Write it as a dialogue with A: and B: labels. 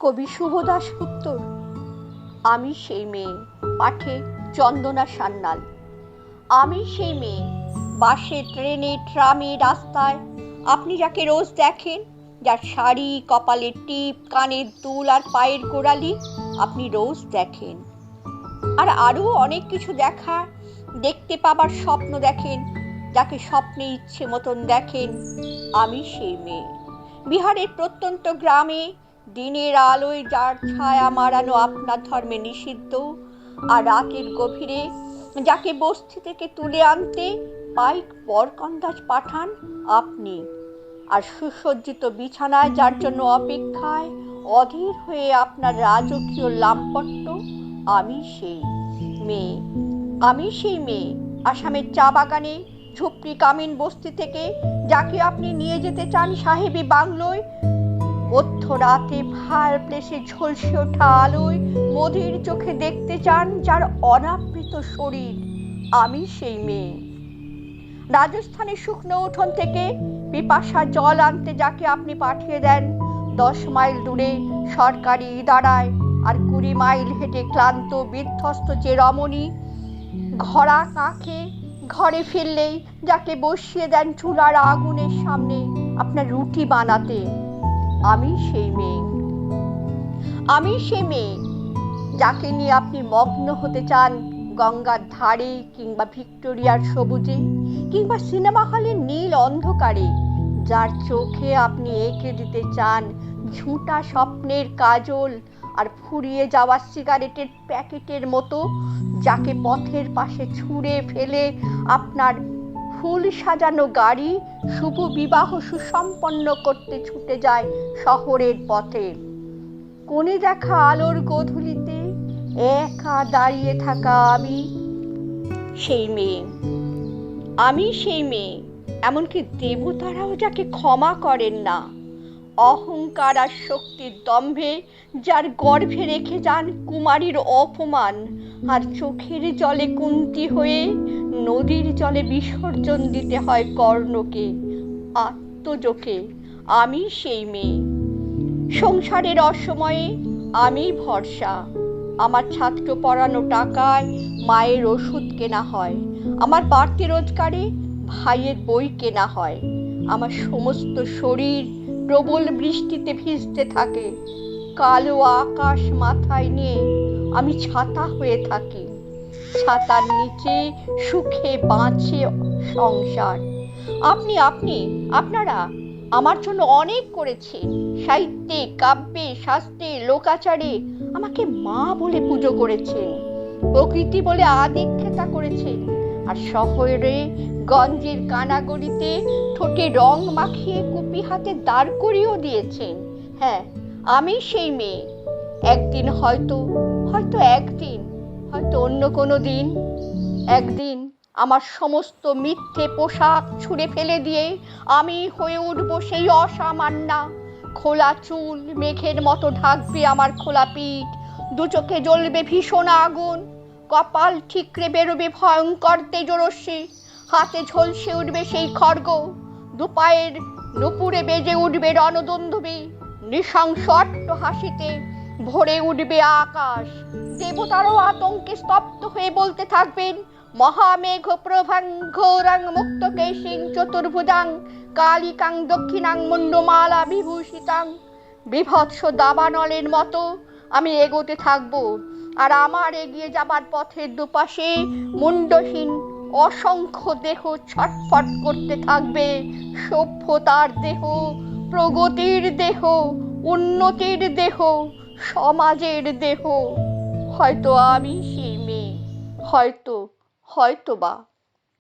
A: কবি শুভদাস উত্তর আমি সেই মেয়ে, পাঠে চন্দনা সান্যাল। আমি সেই মেয়ে, বাসে, ট্রেনে, ট্রামে, রাস্তায়। আপনি যাকে রোজ দেখেন, যার শাড়ি কপালের টিপ, কানের দুল আর পায়ের গোড়ালি, আপনি রোজ দেখেন। আর আরও অনেক কিছু দেখা, দেখতে পাবার স্বপ্ন দেখেন, যাকে স্বপ্নে ইচ্ছে মতন দেখেন। আমি সেই মেয়ে। বিহারের প্রত্যন্ত গ্রামে দিনের আলোয় যার ছায়া মারানো আপনার ধর্মে নিষিদ্ধ, আর রাতের গভীরে যাকে বস্তি থেকে তুলে আনতে পাইক বরকন্দাজ পাঠান আপনি। আর সুসজ্জিত বিছানায় যার জন্য অপেক্ষায় অধীর হয়ে আপনার রাজকীয় লাম্পট্য, আমি সেই মেয়ে, আমি সেই মেয়ে। আসামের চা বাগানে ঝুপড়ি কামিন বস্তি থেকে যাকে আপনি নিয়ে যেতে চান সাহেবী বাংলোয় মধ্য রাতে ফায়ার প্লেসে ঝলসে ওঠা আলোয় মধুর চোখে দেখতে চান যার অনাবৃত শরীর। আমি সেই মেয়ে। রাজস্থানের শুকনো উঠোন থেকে পিপাসা জল আনতে যাকে আপনি পাঠিয়ে দেন, দশ মাইল দূরে সরকারি ইদারায় আর কুড়ি মাইল হেঁটে ক্লান্ত, বিধ্বস্ত যে রমণী ঘোড়া কাঁখে ঘরে ফিরলেই যাকে বসিয়ে দেন চুলার আগুনের সামনে আপনার রুটি বানাতে। আমি সেই মেয়ে। আমি সেই মেয়ে যাকে নিয়ে আপনি মগ্ন হতে চান গঙ্গার ধারে কিংবা ভিক্টোরিয়ার সবুজে কিংবা সিনেমা হলের নীল অন্ধকারে, যার চোখে আপনি এঁকে দিতে চান ঝুঁটা স্বপ্নের কাজল আর ফুরিয়ে যাওয়া সিগারেটের প্যাকেটের মতো, যাকে পথের পাশে ছুঁড়ে ফেলে আপনার ফুল সাজানো গাড়ি শুভ বিবাহ সুসম্পন্ন করতে ছুটে যায় শহরের পথে। কোণে দেখা আলোর গোধূলিতে একা দাঁড়িয়ে থাকা আমি, সেই মেয়ে। আমি সেই মেয়ে, এমনকি দেবতারাও যাকে ক্ষমা করেন না। অহংকার আর শক্তির দম্ভে, যার গর্ভে রেখে যান কুমারীর অপমান, আর চোখের জলে কুন্তি হয়ে নদীর জলে বিসর্জন দিতে হয় কর্ণকে, আত্মজোকে, আমি সেই মেয়ে। সংসারের অসময়ে আমি ভরসা, আমার ছাত্র পড়ানো টাকায় মায়ের ওষুধ কেনা হয়, আমার বাড়তি রোজগারে ভাইয়ের বই কেনা হয়, আমার সমস্ত শরীর প্রবল বৃষ্টিতে ভিজতে থাকে। কালো আকাশ মাথায় নিয়ে আমি ছাতা হয়ে থাকি। ছাতার নিচে সুখে বাঁচে সংসার। আপনি আপনি, আপনারা আমার জন্য অনেক করেছেন। সাহিত্যে, কাব্যে, শাস্ত্রে, লোকাচারে আমাকে মা বলে পুজো করেছেন। প্রকৃতি বলে আদিক্ষেতা করেছেন। আর শহরে গঞ্জের কানাগড়িতে ঠোঁটে রং মাখিয়ে কুপি হাতে দাঁড় করিয়েও দিয়েছেন। হ্যাঁ আমি সেই মেয়ে। একদিন হয়তো হয়তো একদিন, হয়তো অন্য কোনো দিন। একদিন আমার সমস্ত মিথ্যে পোশাক ছুঁড়ে ফেলে দিয়ে আমি হয়ে উঠবো সেই অসামান্যা খোলা চুল, মেঘের মতো ঢাকবে আমার খোলা পিঠ, দু চোখে জ্বলবে ভীষণ আগুন। কপাল ঠিকরে বেরোবে ভয়ঙ্কর তেজরশ্মি। হাতে ঝলসে উঠবে সেই খড়গ। দুপায়ের নুপুরে বেজে উঠবে রণদন্দুবি নৃশংস হাসিতে ভরে উঠবে আকাশ। দেবতারও আতঙ্কে স্তব্ধ হয়ে বলতে থাকবেন, মহামেঘ প্রভাং ঘোরাং মুক্ত কেশিং চতুর্ভুজাং কালিকাং দক্ষিণাং মুন্ডমালা বিভূষিতাং। বিভৎস দাবানলের মতো আমি এগোতে থাকব। আর আমার এগিয়ে যাবার পথের দুপাশে মুন্ডহীন অসংখ্য দেহ ছটফট করতে থাকবে। সভ্যতার দেহ, প্রগতির দেহ, উন্নতির দেহ, সমাজের দেহ। হয়তো আমি সেই মেয়ে, হয়তো হয়তো বা